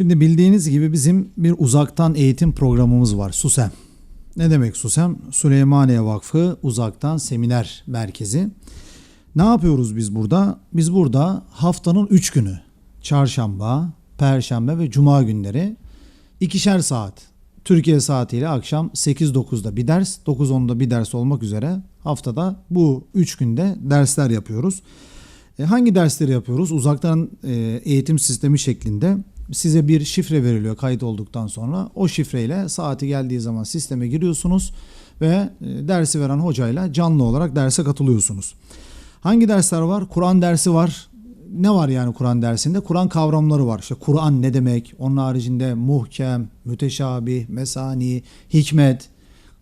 Şimdi bildiğiniz gibi bizim bir uzaktan eğitim programımız var SUSEM. Ne demek SUSEM? Süleymaniye Vakfı Uzaktan Seminer Merkezi. Ne yapıyoruz biz burada? Biz burada haftanın 3 günü çarşamba, perşembe ve cuma günleri ikişer saat Türkiye saatiyle akşam 8-9'da bir ders, 9-10'da bir ders olmak üzere haftada bu 3 günde dersler yapıyoruz. E, hangi dersleri yapıyoruz? Uzaktan e, eğitim sistemi şeklinde size bir şifre veriliyor kayıt olduktan sonra. O şifreyle saati geldiği zaman sisteme giriyorsunuz ve e, dersi veren hocayla canlı olarak derse katılıyorsunuz. Hangi dersler var? Kur'an dersi var. Ne var yani Kur'an dersinde? Kur'an kavramları var. İşte Kur'an ne demek? Onun haricinde muhkem, müteşabih, mesani, hikmet,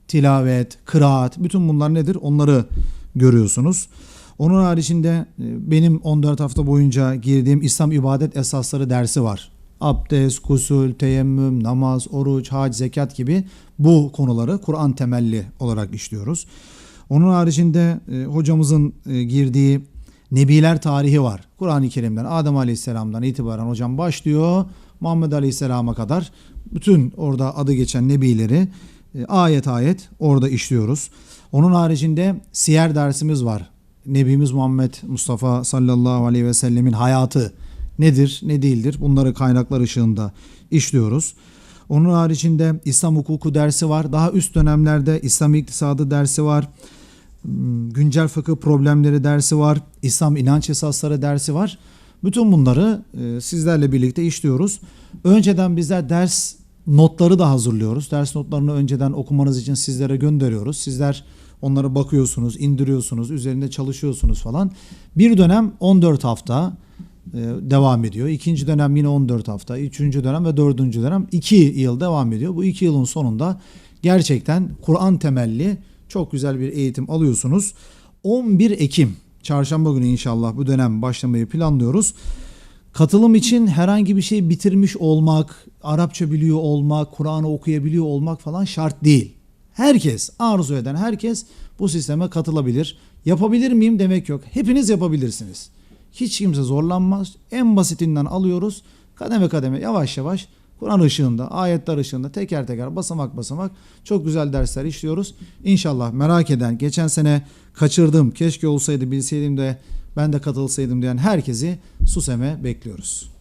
tilavet, kıraat bütün bunlar nedir? Onları görüyorsunuz. Onun haricinde e, benim 14 hafta boyunca girdiğim İslam ibadet esasları dersi var. Abdest, gusül, teyemmüm, namaz, oruç, hac, zekat gibi bu konuları Kur'an temelli olarak işliyoruz. Onun haricinde e, hocamızın e, girdiği Nebiler tarihi var. Kur'an-ı Kerim'den Adem Aleyhisselam'dan itibaren hocam başlıyor. Muhammed Aleyhisselam'a kadar bütün orada adı geçen nebileri e, ayet ayet orada işliyoruz. Onun haricinde siyer dersimiz var. Nebimiz Muhammed Mustafa sallallahu aleyhi ve sellemin hayatı nedir, ne değildir bunları kaynaklar ışığında işliyoruz. Onun haricinde İslam hukuku dersi var. Daha üst dönemlerde İslam iktisadı dersi var. Hmm, Güncel fıkıh problemleri dersi var. İslam inanç esasları dersi var. Bütün bunları e, sizlerle birlikte işliyoruz. Önceden bizler ders notları da hazırlıyoruz. Ders notlarını önceden okumanız için sizlere gönderiyoruz. Sizler onlara bakıyorsunuz, indiriyorsunuz, üzerinde çalışıyorsunuz falan. Bir dönem 14 hafta devam ediyor. İkinci dönem yine 14 hafta. Üçüncü dönem ve dördüncü dönem 2 yıl devam ediyor. Bu 2 yılın sonunda gerçekten Kur'an temelli çok güzel bir eğitim alıyorsunuz. 11 Ekim çarşamba günü inşallah bu dönem başlamayı planlıyoruz. Katılım için herhangi bir şey bitirmiş olmak, Arapça biliyor olmak, Kur'an'ı okuyabiliyor olmak falan şart değil. Herkes, arzu eden herkes bu sisteme katılabilir. Yapabilir miyim demek yok. Hepiniz yapabilirsiniz. Hiç kimse zorlanmaz. En basitinden alıyoruz. Kademe kademe yavaş yavaş Kur'an ışığında, ayetler ışığında teker teker basamak basamak çok güzel dersler işliyoruz. İnşallah merak eden, geçen sene kaçırdım, keşke olsaydı bilseydim de ben de katılsaydım diyen herkesi SUSEM'e bekliyoruz.